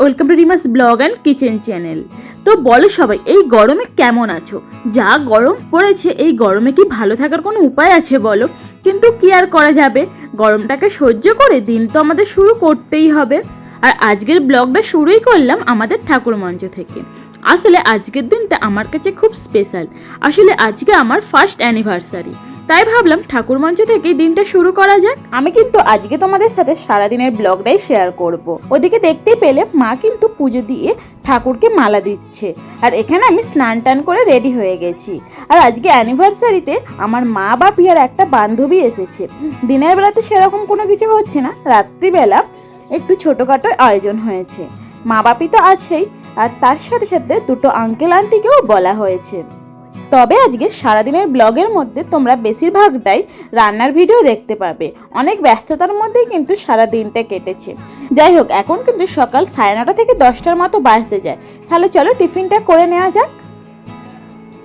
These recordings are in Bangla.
Welcome to Rima's blog and kitchen channel তো বলো সবাই, এই গরমে কেমন আছো? যা গরম পড়েছে, এই গরমে কি ভালো থাকার কোনো উপায় আছে বলো? কিন্তু কি আর করা যাবে? গরমটাকে সহ্য করে দিন তো আমাদের শুরু করতেই হবে। আর আজকের ব্লগটা শুরুই করলাম আমাদের ঠাকুর মঞ্চ থেকে। আসলে আজকের দিনটা আমার কাছে খুব স্পেশাল আসলে আজকে আমার ফার্স্ট অ্যানিভার্সারি তাই ভাবলাম ঠাকুর মঞ্চ থেকে দিনটা শুরু করা যাক। আমি কিন্তু আজকে তোমাদের সাথে সারাদিনের ব্লগটাই শেয়ার করব। ওদিকে দেখতেই পেলে মা কিন্তু পুজো দিয়ে ঠাকুরকে মালা দিচ্ছে। আর এখানে আমি স্নান টান করে রেডি হয়ে গেছি। আর আজকে অ্যানিভার্সারিতে আমার মা বাপি আর একটা বান্ধবী এসেছে। দিনের বেলাতে সেরকম কোনো কিছু হচ্ছে না, রাত্রিবেলা একটু ছোটোখাটো আয়োজন হয়েছে। মা বাপি তো আছেই, আর তার সাথে সাথে দুটো আঙ্কেল আন্টিকেও বলা হয়েছে। তবে আজকে সারাদিনের ব্লগের মধ্যে তোমরা বেশিরভাগটাই রান্নার ভিডিও দেখতে পাবে। অনেক ব্যস্ততার মধ্যেই কিন্তু সারা দিনটা কেটেছে। যাই হোক, এখন কিন্তু সকাল সাড়ে নটা থেকে দশটার মতো বাজতে যায়। তাহলে চলো টিফিনটা করে নেওয়া যাক।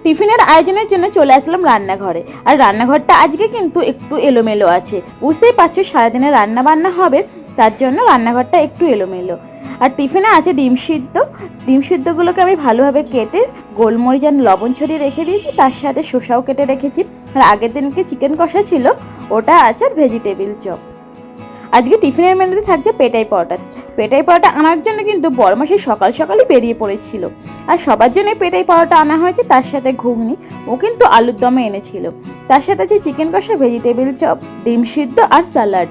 টিফিনের আয়োজনের জন্য চলে আসলাম রান্নাঘরে। আর রান্নাঘরটা আজকে কিন্তু একটু এলোমেলো আছে। বুঝতেই পারছ সারাদিনে রান্না বান্না হবে, তার জন্য রান্নাঘরটা একটু এলোমেলো। আর টিফিনে আছে ডিম সিদ্ধ। ডিম সিদ্ধগুলোকে আমি ভালোভাবে কেটে গোলমরিচ আর লবণ ছড়িয়ে রেখে দিয়েছি। তার সাথে শসাও কেটে রেখেছি। আর আগের দিনকে চিকেন কষা ছিল, ওটা আছে আর ভেজিটেবিল চপ। আজকে টিফিনের মেনুতে থাকছে পেটাই পরোটা। পেটাই পরোটা আনার জন্য কিন্তু বড়মাসি সকাল সকালই বেরিয়ে পড়েছিল। আর সবার জন্য পেটাই পরোটা আনা হয়েছে, তার সাথে ঘুগনি। ও কিন্তু আলুর দমে এনেছিল। তার সাথে আছে চিকেন কষা, ভেজিটেবিল চপ, ডিম সিদ্ধ আর স্যালাড।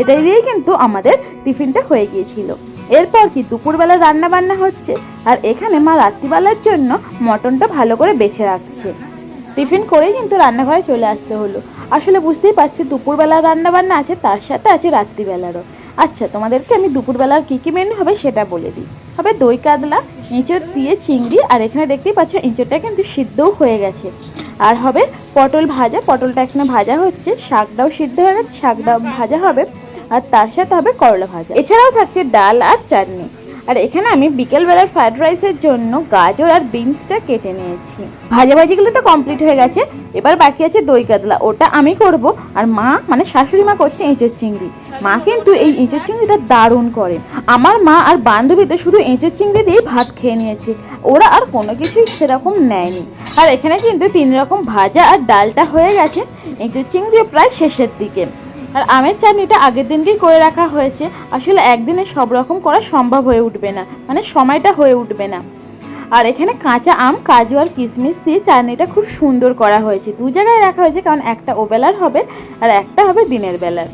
এটাই দিয়েই কিন্তু আমাদের টিফিনটা হয়ে গিয়েছিল। এরপর কি দুপুরবেলা রান্না বান্না হচ্ছে? আর এখানে মা রাত্রিবেলার জন্য মটনটা ভালো করে বেছে রাখছে। টিফিন করেই কিন্তু রান্নাঘরে চলে আসতে হলো। আসলে বুঝতেই পারছি দুপুরবেলার রান্না বান্না আছে, তার সাথে আছে রাত্রিবেলারও। আচ্ছা তোমাদেরকে আমি দুপুরবেলার কী কী মেনু হবে সেটা বলে দিই। হবে দই কাতলা, এঁচড় দিয়ে চিংড়ি, আর এখানে দেখতেই পাচ্ছ এঁচড়টা কিন্তু সিদ্ধও হয়ে গেছে। আর হবে পটল ভাজা, পটলটা এখানে ভাজা হচ্ছে, শাকটাও সিদ্ধ হয়ে গেছে, শাকটাও ভাজা হবে। আর তার সাথে হবে করলা ভাজা। এছাড়াও থাকছে ডাল আর চাটনি। আর এখানে আমি বিকেলবেলার ফ্রাইড রাইসের জন্য গাজর আর বিনসটা কেটে নিয়েছি। ভাজাভাজিগুলো তো কমপ্লিট হয়ে গেছে। এবার বাকি আছে দই কাতলা। ওটা আমি করব। আর মা মানে শাশুড়ি মা করছে এঁচোর চিংড়ি। মা কিন্তু এই এঁচোর চিংড়িটা দারুণ করে। আমার মা আর বান্ধবী তো শুধু এঁচোর চিংড়ি দিয়েই ভাত খেয়ে নিয়েছে। ওরা আর কোনো কিছুই সেরকম নেয়নি। আর এখানে কিন্তু তিন রকম ভাজা আর ডালটা হয়ে গেছে। এঁচোর চিংড়িও প্রায় শেষের দিকে। আর আমের চাটনিটা আগের দিনকেই করে রাখা হয়েছে। আসলে একদিনে সব রকম করা সম্ভব হয়ে উঠবে না। মানে সময়টা হয়ে উঠবে না। আর এখানে কাঁচা আম, কাজু আর কিশমিশ দিয়ে চাটনিটা খুব সুন্দর করা হয়েছে। দু জায়গায় রাখা হয়েছে, কারণ একটা ওবেলার হবে আর একটা হবে দিনের বেলার।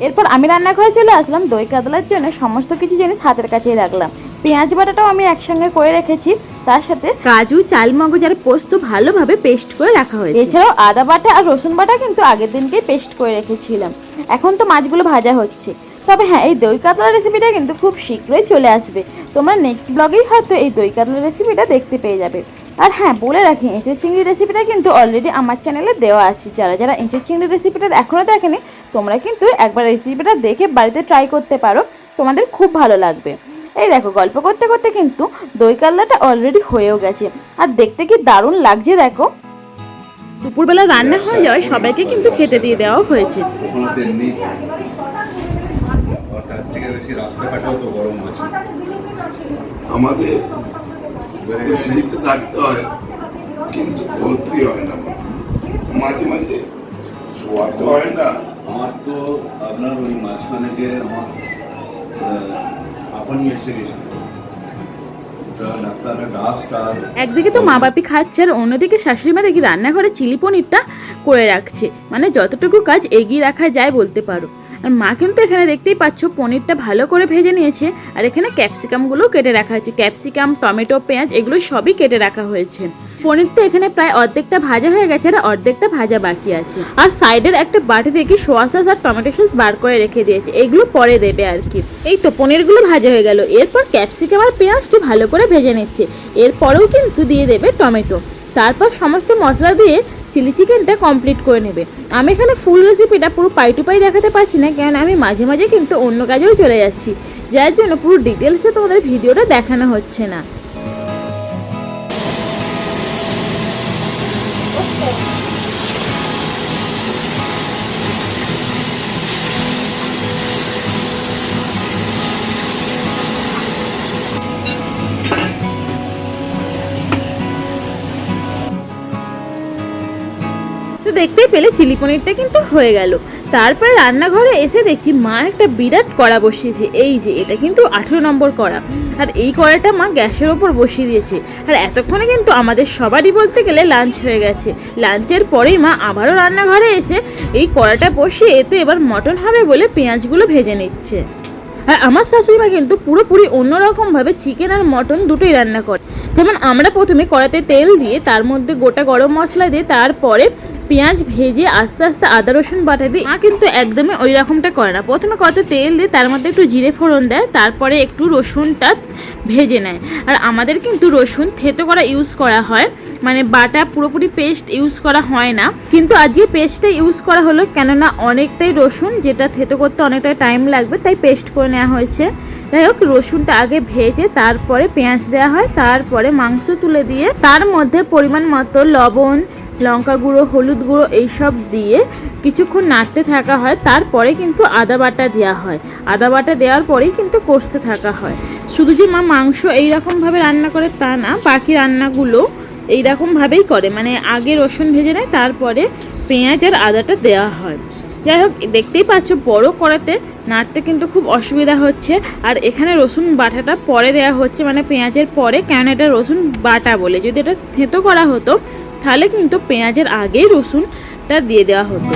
এরপর আমি রান্নাঘরে চলে আসলাম। দই কাতলার জন্য সমস্ত কিছু জিনিস হাতের কাছেই রাখলাম। পেঁয়াজ বাটাটাও আমি একসঙ্গে করে রেখেছি তার সাথে কাজু চালমগজ আর পোস্ত ভালোভাবে পেস্ট করে রাখা হয়েছে। এছাড়াও আদা বাটা আর রসুন বাটা কিন্তু আগের দিনকে পেস্ট করে রেখেছিলাম। এখন তো মাছগুলো ভাজা হচ্ছে। তবে হ্যাঁ এই দই কাতলা রেসিপিটা কিন্তু খুব শীঘ্রই চলে আসবে। তোমরা নেক্সট ব্লগেই হয়তো এই দই কাতলা রেসিপিটা দেখতে পেয়ে যাবে। আর হ্যাঁ বলে রাখি এঁচের চিংড়ি রেসিপিটা কিন্তু অলরেডি আমার চ্যানেলে দেওয়া আছে। যারা যারা এঁচের চিংড়ি রেসিপিটা এখনও দেখেনি তোমরা কিন্তু একবার রেসিপিটা দেখে বাড়িতে ট্রাই করতে পারো। তোমাদের খুব ভালো লাগবে। এই দেখো গল্প করতে করতে কিন্তু দই কাতলাটা অলরেডি হয়েও গেছে। আর দেখতে কি দারুণ লাগছে দেখো। দুপুরবেলা রান্না হয়ে যাওয়ায় সবাইকে কিন্তু খেতে দিয়ে দেওয়া হয়েছে। আমাদের থাকতে হয় কিন্তু ভর্তি হয় না। মাঝে মাঝে শোয়াতে হয় না। আমার তো আপনার ওই মাঝখানে যে আমার একদিকে তো মা বাপি খাচ্ছে আর অন্যদিকে শাশুড়ি মা দেখি রান্নাঘরে চিলি পনিরটা করে রাখছে। মানে যতটুকু কাজ এগিয়ে রাখা যায় বলতে পারো। আর মা কিন্তু এখানে দেখতেই পাচ্ছ পনিরটা ভালো করে ভেজে নিয়েছে, আর এখানে ক্যাপসিকামগুলো কেটে রাখা হয়েছে। ক্যাপসিকাম, টমেটো, পেঁয়াজ, এগুলো সবই কেটে রাখা হয়েছে। পনিরটা এখানে প্রায় অর্ধেকটা ভাজা হয়ে গেছে আর অর্ধেকটা ভাজা বাকি আছে। আর সাইডের একটা বাটি থেকে সোয়া সস আর টমেটো সস বার করে রেখে দিয়েছে। এগুলো পরে দেবে আর কি। এই তো পনিরগুলো ভাজা হয়ে গেল। এরপর ক্যাপসিকাম আর পেঁয়াজটি ভালো করে ভেজে নিচ্ছে। এরপরেও কিন্তু দিয়ে দেবে টমেটো। তারপর সমস্ত মশলা দিয়ে চিলি চিকেনটা কমপ্লিট করে নেবে। আমি এখানে ফুল রেসিপিটা পুরো পাই টু পাই দেখাতে পারছি না কেন আমি মাঝে মাঝে কিন্তু অন্য কাজেও চলে যাচ্ছি। যার জন্য পুরো ডিটেলসে তোমাদের ভিডিওটা দেখানো হচ্ছে না। দেখতেই পেলে চিলি পনিরটা কিন্তু হয়ে গেল। তারপরে রান্নাঘরে এসে দেখি মা একটা বিরাট কড়া বসিয়েছে। এই যে, এটা কিন্তু আঠেরো নম্বর কড়া। আর এই কড়াটা মা গ্যাসের ওপর বসিয়ে দিয়েছে। আর এতক্ষণে কিন্তু আমাদের সবারই বলতে গেলে লাঞ্চ হয়ে গেছে। লাঞ্চের পরেই মা আবারও রান্নাঘরে এসে এই কড়াটা বসিয়ে এতে এবার মটন হবে বলে পেঁয়াজগুলো ভেজে নিচ্ছে। আর আমার শাশুড়িমা কিন্তু পুরোপুরি অন্যরকমভাবে চিকেন আর মটন দুটোই রান্না করে। যেমন আমরা প্রথমে কড়াতে তেল দিয়ে, তার মধ্যে গোটা গরম মশলা দিয়ে, তারপরে পেঁয়াজ ভেজে আস্তে আস্তে আদা রসুন বাটা দিই মা কিন্তু একদমই ওই রকমটা করে না। প্রথমে কত তেল দিয়ে তার মধ্যে একটু জিরে ফোড়ন দেয়, তারপরে একটু রসুনটা ভেজে নেয়। আর আমাদের কিন্তু রসুন থেতো করা ইউজ করা হয়। মানে বাটা পুরোপুরি পেস্ট ইউজ করা হয় না। কিন্তু আজকে পেস্টটা ইউজ করা হলো, কেননা অনেকটাই রসুন, যেটা থেতো করতে অনেকটা টাইম লাগবে, তাই পেস্ট করে নেওয়া হয়েছে। যাই হোক, রসুনটা আগে ভেজে তারপরে পেঁয়াজ দেওয়া হয়, তারপরে মাংস তুলে দিয়ে। তার মধ্যে পরিমাণ মতো লবণ লঙ্কা গুঁড়ো, হলুদ গুঁড়ো এইসব দিয়ে কিছুক্ষণ নাড়তে থাকা হয়। তারপরে কিন্তু আদা বাটা দেওয়া হয়। আদা বাটা দেওয়ার পরেই কিন্তু কষতে থাকা হয়। শুধু যে মা মাংস এইরকমভাবে রান্না করে তা না, বাকি রান্নাগুলো এইরকমভাবেই করে। মানে আগে রসুন ভেজে নেয়, তারপরে পেঁয়াজ আর আদাটা দেওয়া হয়। যাই হোক, দেখতেই পাচ্ছ বড় করাতে নাড়তে কিন্তু খুব অসুবিধা হচ্ছে। আর এখানে রসুন বাটাটা পরে দেওয়া হচ্ছে। মানে পেঁয়াজের পরে কেন এটা রসুন বাটা বলে। যদি এটা থেঁতো করা হতো তাহলে কিন্তু পেঁয়াজের আগেই রসুনটা দিয়ে দেওয়া হতো।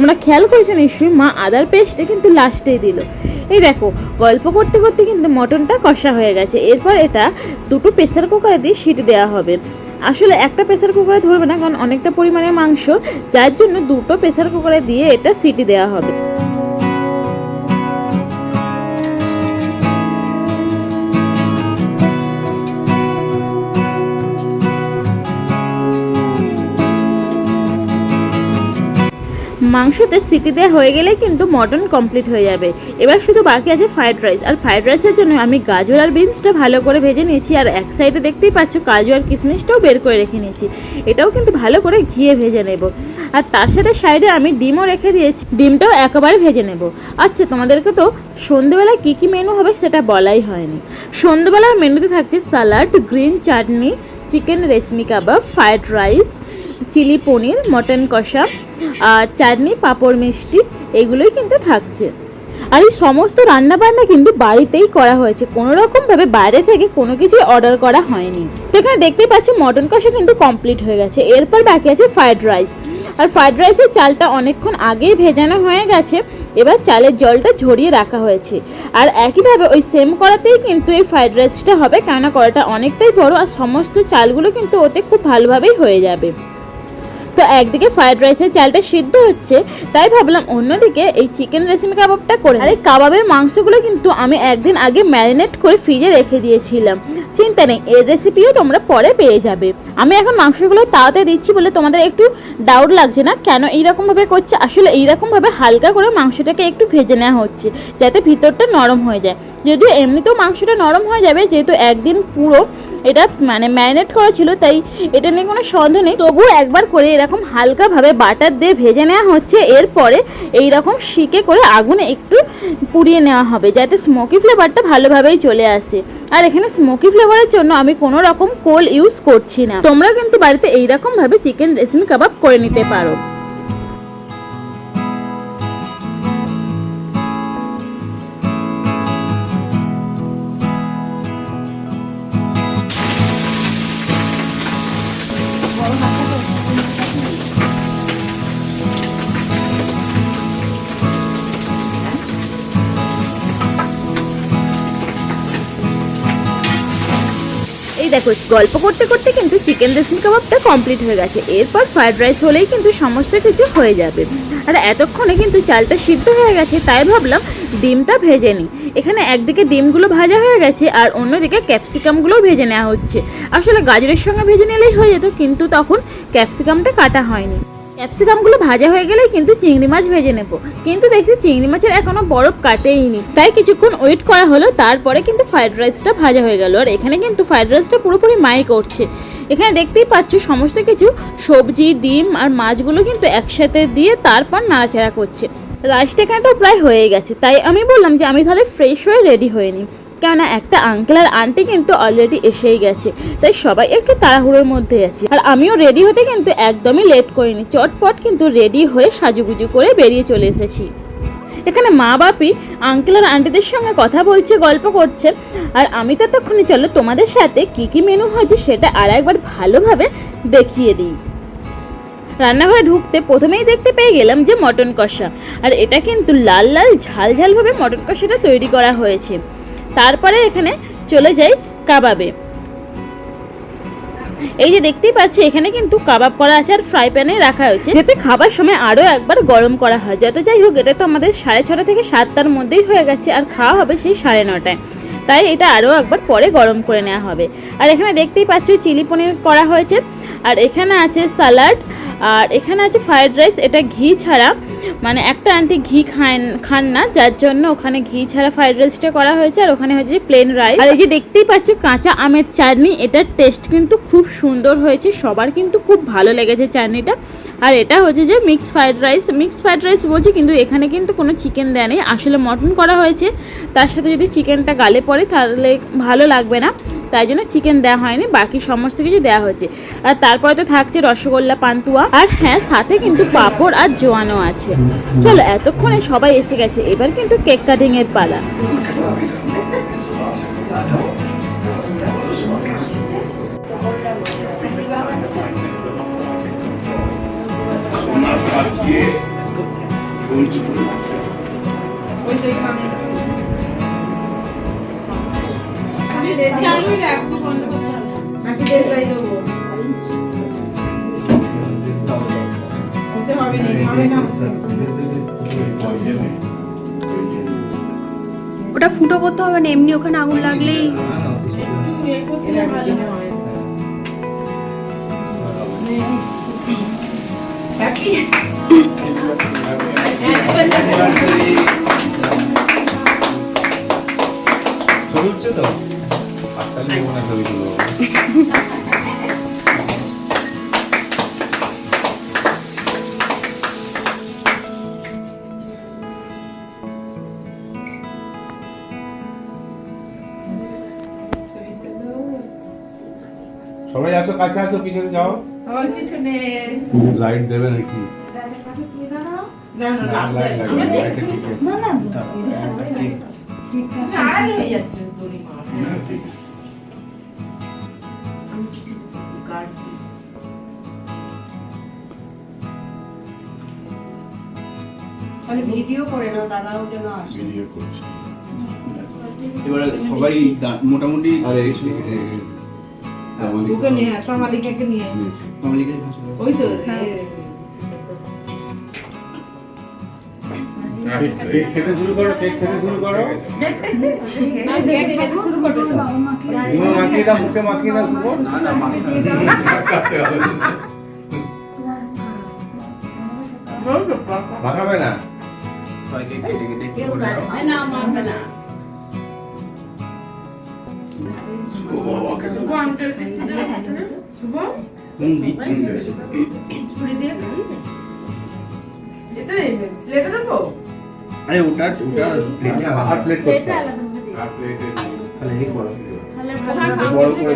তোমরা খেয়াল করেছ নিশ্চয়ই? মা আদার পেস্টে কিন্তু লাস্টেই দিল। এই দেখো, গল্প করতে করতে কিন্তু মটনটা কষা হয়ে গেছে। এরপর এটা দুটো প্রেসার কুকারে দিয়ে সিট দেওয়া হবে। আসলে একটা প্রেসার কুকারে ধরবে না, কারণ অনেকটা পরিমাণে মাংস, যার জন্য দুটো প্রেসার কুকারে দিয়ে এটা সিটি দেওয়া হবে। মাংসতে সিটি দেওয়া হয়ে গেলে কিন্তু মটন কমপ্লিট হয়ে যাবে। এবার শুধু বাকি আছে ফ্রাইড রাইস আর ফ্রাইড রাইসের জন্য আমি গাজর আর বিনসটা ভালো করে ভেজে নিয়েছি। আর এক সাইডে দেখতেই পাচ্ছ কাজু আর কিশমিশটাও বের করে রেখে নিয়েছি। এটাও কিন্তু ভালো করে ঘিয়ে ভেজে নেব। আর তার সাথে সাইডে আমি ডিমও রেখে দিয়েছি। ডিমটাও একেবারে ভেজে নেব। আচ্ছা তোমাদেরকে তো সন্ধেবেলায় কী কী মেনু হবে সেটা বলাই হয়নি। সন্ধেবেলার মেনুতে থাকছে salad green chutney chicken reshmi kebab fried rice chilli paneer, mutton কষা, আর চাটনি, পাঁপড় মিষ্টি, এগুলোই কিন্তু থাকছে। আর এই সমস্ত রান্না বান্না কিন্তু বাড়িতেই করা হয়েছে। কোনো রকম ভাবে বাইরে থেকে কোনো কিছুই অর্ডার করা হয়নি। তো এখানে দেখতেই পাচ্ছ, মটন কষা কিন্তু কমপ্লিট হয়ে গেছে। এরপর বাকি আছে ফ্রায়েড রাইস আর ফ্রায়েড রাইসের চালটা অনেকক্ষণ আগেই ভেজানো হয়ে গেছে। এবার চালের জলটা ঝরিয়ে রাখা হয়েছে। আর একইভাবে ওই সেম করাতেই কিন্তু এই ফ্রায়েড রাইসটা হবে। কেননা কড়াটা অনেকটাই বড়, আর সমস্ত চালগুলো কিন্তু ওতে খুব ভালোভাবেই হয়ে যাবে। তো একদিকে ফ্রাইড রাইসের চালটা সিদ্ধ হচ্ছে, তাই ভাবলাম অন্যদিকে এই চিকেন রেসিপি কাবাবটা করে আর এই কাবাবের মাংসগুলো কিন্তু আমি একদিন আগে ম্যারিনেট করে ফ্রিজে রেখে দিয়েছিলাম। চিন্তা নেই এর রেসিপিও তোমরা পরে পেয়ে যাবে। আমি এখন মাংসগুলো তাওতে দিচ্ছি বলে তোমাদের একটু ডাউট লাগছে না, কেন এইরকমভাবে করছে? আসলে এইরকমভাবে হালকা করে মাংসটাকে একটু ভেজে নেওয়া হচ্ছে, যাতে ভিতরটা নরম হয়ে যায়। যদিও এমনিতেও মাংসটা নরম হয়ে যাবে, যেহেতু একদিন পুরো এটা মানে ম্যারিনেট করা ছিল, তাই এটা নিয়ে কোনো সন্দেহ নেই। তবুও একবার করে এরকম হালকাভাবে বাটার দিয়ে ভেজে নেওয়া হচ্ছে, এরপরে এইরকম শিকে করে আগুনে একটু পুড়িয়ে নেওয়া হবে, যাতে স্মোকি ফ্লেভারটা ভালোভাবেই চলে আসে। আর এখানে স্মোকি ফ্লেভারের জন্য আমি কোনো রকম কোল ইউজ করছি না। তোমরা কিন্তু বাড়িতে এইরকমভাবে চিকেন রেসিপি কাবাব করে নিতে পারো। দেখো, গল্প করতে করতে কিন্তু চিকেন রেশমি কাবাবটা কমপ্লিট হয়ে গেছে। এরপর ফ্রায়েড রাইস হলেই কিন্তু সমস্ত কিছু হয়ে যাবে। আর এতক্ষণে কিন্তু চালটা সিদ্ধ হয়ে গেছে, তাই ভাবলাম ডিমটা ভেজে নিই। এখানে একদিকে ডিমগুলো ভাজা হয়ে গেছে, আর অন্যদিকে ক্যাপসিকামগুলোও ভেজে নেওয়া হচ্ছে। আসলে গাজরের সঙ্গে ভেজে নিলেই হয়ে যেত, কিন্তু তখন ক্যাপসিকামটা কাটা হয়নি। ক্যাপসিকামগুলো ভাজা হয়ে গেলেই কিন্তু চিংড়ি মাছ ভেজে নেব। কিন্তু দেখছি চিংড়ি মাছের এখনও বরফ কাটেইনি। তাই কিছুক্ষণ ওয়েট করা হলো, তারপরে কিন্তু ফ্রাইড রাইসটা ভাজা হয়ে গেল। আর এখানে কিন্তু ফ্রাইড রাইসটা পুরোপুরি মাই করছে। এখানে দেখতেই পাচ্ছ সমস্ত কিছু, সবজি, ডিম আর মাছগুলো কিন্তু একসাথে দিয়ে তারপর নাড়াচাড়া করছে। রাইসটা এখানে তো প্রায় হয়ে গেছে। তাই আমি বললাম যে আমি তাহলে ফ্রেশ হয়ে রেডি হয়ে নিই। কেননা একটা আঙ্কেল আর আন্টি কিন্তু অলরেডি এসেই গেছে। তাই সবাই একটু তাড়াহুড়োর মধ্যে আছে। আর আমিও রেডি হতে কিন্তু একদমই লেট করিনি। চটপট কিন্তু রেডি হয়ে সাজুগুজু করে বেরিয়ে চলে এসেছি। এখানে মা বাপি আঙ্কেল আর আন্টিদের সঙ্গে কথা বলছে, গল্প করছে। আর আমি তো তখনই চলো তোমাদের সাথে কি কি মেনু হয়েছে সেটা আর একবার ভালোভাবে দেখিয়ে দিই। রান্নাঘরে ঢুকতে প্রথমেই দেখতে পেয়ে গেলাম যে মটন কষা। আর এটা কিন্তু লাল লাল ঝাল ঝালভাবে মটন কষাটা তৈরি করা হয়েছে। তারপরে এখানে চলে যাই কাবাবে। এই যে দেখতেই পাচ্ছ, এখানে কিন্তু কাবাব করা আছে আর ফ্রাই প্যানে রাখা হয়েছে। যাতে খাবার সময় আরও একবার গরম করা হয়। যত যাই হোক, এটা তো আমাদের সাড়ে ছটা থেকে সাতটার মধ্যেই হয়ে গেছে আর খাওয়া হবে সেই সাড়ে নটায়। তাই এটা আরও একবার পরে গরম করে নেওয়া হবে। আর এখানে দেখতেই পাচ্ছ, চিলি পনির করা হয়েছে। আর এখানে আছে স্যালাড আর এখানে আছে ফ্রায়েড রাইস এটা ঘি ছাড়া। মানে একটা আন্টি ঘি খান খান না, যার জন্য ওখানে ঘি ছাড়া ফ্রায়েড রাইসটা করা হয়েছে, আর ওখানে হচ্ছে প্লেন রাইস আর এই যে দেখতেই পাচ্ছ, কাঁচা আমের চাটনি, এটার টেস্ট কিন্তু খুব সুন্দর হয়েছে, সবার কিন্তু খুব ভালো লেগেছে চাটনিটা। আর এটা হচ্ছে যে mix fried rice mix fried rice বলছি, কিন্তু এখানে কিন্তু কোনো চিকেন দেয় নেই। আসলে মটন করা হয়েছে, তার সাথে যদি চিকেনটা গালে পড়ে, তাহলে ভালো লাগবে না। তাই জন্য চিকেন দেওয়া হয়নি, বাকি সমস্ত কিছু দেওয়া হয়েছে। আর তারপরে তো থাকছে রসগোল্লা, পান্তুয়া, আর হ্যাঁ সাথে কিন্তু পাঁপড় আর জোয়ানো আছে। চলো, এতক্ষণে সবাই এসে গেছে, এবার কিন্তু কেক কাটিং এর পালা। সোনা কাপ ফুটো করতে হবে না এমনি ওখানে আগুন লাগলেই। ছবি তো? ছবি সবাই আসো কাছে আসো পিছনে যাও। আমার পিছনে। লাইট দেবে নাকি ভিডিও করে নাও দাদাও যেন আসে। ভিডিও করছি। এবারে সবাই মোটামুটি আরে ওকে নিয়ে তোমার নিয়ে। ফ্যামিলিকে ওই তো হ্যাঁ। খেতে শুরু করো কেক খেতে শুরু করো। মাখিয়ে দাও মুখে মাখিয়ে দাও শুভ। না না মাখাবে না? কেটে কেটে কি করে দাও। আরে ওটা ওটা প্লেটে আর আলাদা। প্লেট করতে তাহলে এই করো বড় করে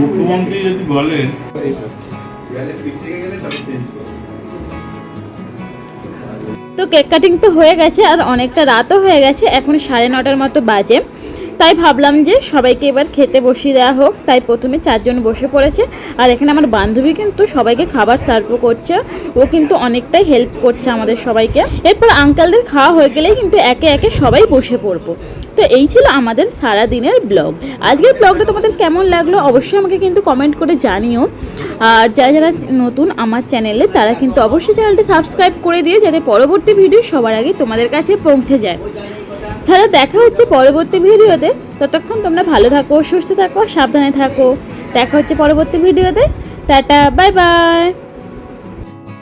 মুখ্যমন্ত্রী যদি বলেন তো কেক কাটিং তো হয়ে গেছে আর অনেকটা রাতও হয়ে গেছে এখন সাড়ে নটার মতো বাজে। তাই ভাবলাম যে সবাইকে এবার খেতে বসিয়ে দেওয়া হোক। তাই প্রথমে চারজন বসে পড়েছে। আর এখানে আমার বান্ধবী কিন্তু সবাইকে খাবার সার্ভ করছে। ও কিন্তু অনেকটাই হেল্প করছে আমাদের সবাইকে। এরপর আঙ্কালদের খাওয়া হয়ে গেলেই কিন্তু একে একে সবাই বসে পড়ব। তো এই ছিল আমাদের সারা দিনের ব্লগ আজকের ব্লগটা তোমাদের কেমন লাগল অবশ্যই আমাকে কিন্তু কমেন্ট করে জানিও। আর যারা যারা নতুন আমার চ্যানেলে তারা কিন্তু অবশ্যই চ্যানেলটা সাবস্ক্রাইব করে দিও, যাতে পরবর্তী ভিডিও সবার আগে তোমাদের কাছে পৌঁছে যায়। তাহলে দেখা হচ্ছে পরবর্তী ভিডিওতে। ততক্ষণ তোমরা ভালো থাকো, সুস্থ থাকো, সাবধানে থাকো। দেখা হচ্ছে পরবর্তী ভিডিওতে। Tata, bye bye.